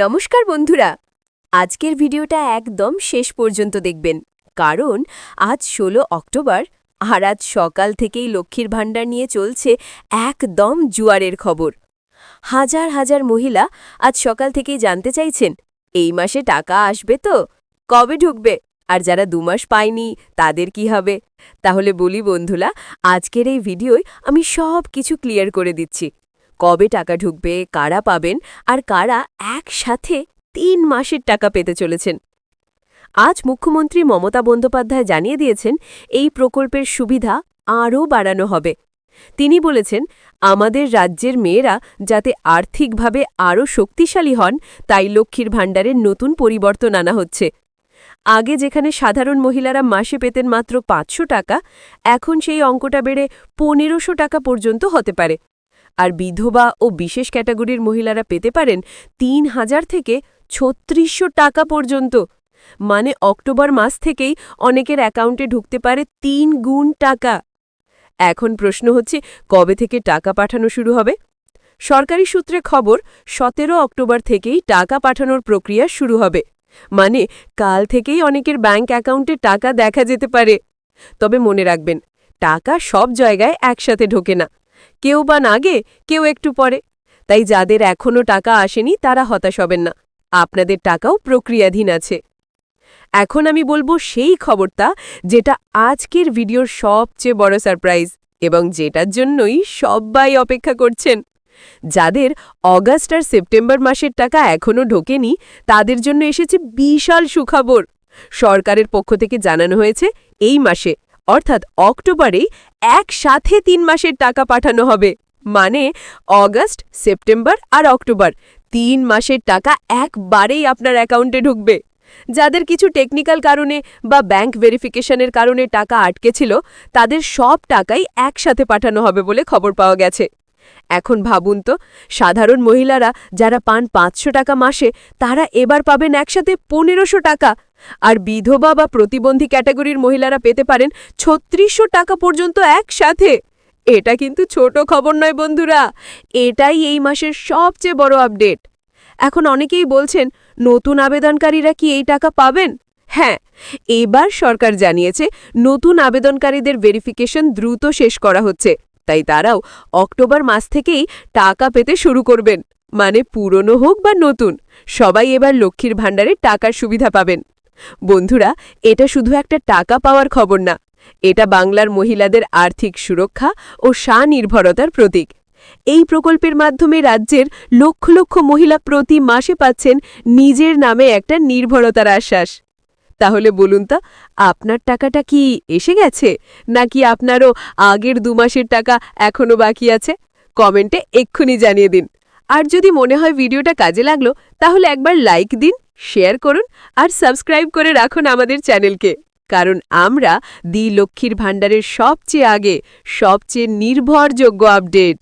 নমস্কার বন্ধুরা। আজকের ভিডিওটা একদম শেষ পর্যন্ত দেখবেন। কারণ আজ ষোলো অক্টোবর আর আজ সকাল থেকেই লক্ষ্মীর ভাণ্ডার নিয়ে চলছে একদম জুয়ারের খবর। হাজার হাজার মহিলা আজ সকাল থেকেই জানতে চাইছেন, এই মাসে টাকা আসবে তো? কবে ঢুকবে? আর যারা দুমাস পায়নি, তাদের কি হবে? তাহলে বলি বন্ধুরা, আজকের এই ভিডিওয় আমি সব কিছু ক্লিয়ার করে দিচ্ছি। কবে টাকা ঢুকবে, কারা পাবেন আর কারা একসাথে তিন মাসের টাকা পেতে চলেছেন। আজ মুখ্যমন্ত্রী মমতা বন্দ্যোপাধ্যায় জানিয়ে দিয়েছেন, এই প্রকল্পের সুবিধা আরও বাড়ানো হবে। তিনি বলেছেন, আমাদের রাজ্যের মেয়েরা যাতে আর্থিকভাবে আরও শক্তিশালী হন, তাই লক্ষ্মীর ভাণ্ডারের নতুন পরিবর্তন আনা হচ্ছে। আগে যেখানে সাধারণ মহিলারা মাসে পেতেন মাত্র পাঁচশো টাকা, এখন সেই অঙ্কটা বেড়ে পনেরোশো টাকা পর্যন্ত হতে পারে। আর বিধবা ও বিশেষ ক্যাটাগরির মহিলারা পেতে পারেন তিন হাজার থেকে ছত্রিশশো টাকা পর্যন্ত। মানে অক্টোবর মাস থেকেই অনেকের অ্যাকাউন্টে ঢুকতে পারে তিন গুণ টাকা। এখন প্রশ্ন হচ্ছে, কবে থেকে টাকা পাঠানো শুরু হবে? সরকারি সূত্রে খবর, সতেরো অক্টোবর থেকেই টাকা পাঠানোর প্রক্রিয়া শুরু হবে। মানে কাল থেকেই অনেকের ব্যাংক অ্যাকাউন্টে টাকা দেখা যেতে পারে। তবে মনে রাখবেন, টাকা সব জায়গায় একসাথে ঢোকে না। কেউ বা নাগে, কেউ একটু পরে। তাই যাদের এখনও টাকা আসেনি, তারা হতাশ হবেন না। আপনাদের টাকাও প্রক্রিয়াধীন আছে। এখন আমি বলব সেই খবরটা, যেটা আজকের ভিডিওর সবচেয়ে বড় সারপ্রাইজ এবং যেটার জন্যই সবাই অপেক্ষা করছেন। যাদের অগাস্ট আর সেপ্টেম্বর মাসের টাকা এখনও ঢোকেনি, তাদের জন্য এসেছে বিশাল সুখবর। সরকারের পক্ষ থেকে জানানো হয়েছে, এই মাসে অর্থাৎ অক্টোবরে একসাথে তিন মাসের টাকা পাঠানো হবে। মানে অগস্ট, সেপ্টেম্বর আর অক্টোবর। তিন মাসের টাকা একবারেই আপনার অ্যাকাউন্টে ঢুকবে। যাদের কিছু টেকনিক্যাল কারণে বা ব্যাংক ভেরিফিকেশনের কারণে টাকা আটকে ছিল, তাদের সব টাকাই একসাথে পাঠানো হবে বলে খবর পাওয়া গেছে। এখন ভাবুন তো, সাধারণ মহিলারা যারা পান পাঁচশো টাকা মাসে, তারা এবার পাবেন একসাথে পনেরোশো টাকা। আর বিধবা বা প্রতিবন্ধী ক্যাটাগরির মহিলারা পেতে পারেন ছত্রিশশো টাকা পর্যন্ত একসাথে। এটা কিন্তু ছোট খবর নয় বন্ধুরা। এটাই এই মাসের সবচেয়ে বড় আপডেট। এখন অনেকেই বলছেন, নতুন আবেদনকারীরা কি এই টাকা পাবেন? হ্যাঁ এবার সরকার জানিয়েছে, নতুন আবেদনকারীদের ভেরিফিকেশন দ্রুত শেষ করা হচ্ছে। তাই তারাও অক্টোবর মাস থেকেই টাকা পেতে শুরু করবেন। মানে পুরনো হোক বা নতুন, সবাই এবার লক্ষ্মীর ভাণ্ডারে টাকার সুবিধা পাবেন। বন্ধুরা, এটা শুধু একটা টাকা পাওয়ার খবর না, এটা বাংলার মহিলাদের আর্থিক সুরক্ষা ও স্বনির্ভরতার প্রতীক। এই প্রকল্পের মাধ্যমে রাজ্যের লক্ষ লক্ষ মহিলা প্রতি মাসে পাচ্ছেন নিজের নামে একটা নির্ভরতার আশ্বাস। তাহলে বলুন তো, আপনার টাকাটা কি এসে গেছে, নাকি আপনারও আগের দু মাসের টাকা এখনও বাকি আছে? কমেন্টে এক্ষুনি জানিয়ে দিন। আর যদি মনে হয় ভিডিওটা কাজে লাগল, তাহলে একবার লাইক দিন শেয়ার করুন আর সাবস্ক্রাইব করে রাখুন আমাদের চ্যানেলকে। কারণ আমরা দি লক্ষ্মীর ভাণ্ডারের সবচেয়ে আগে, সবচেয়ে নির্ভরযোগ্য আপডেট।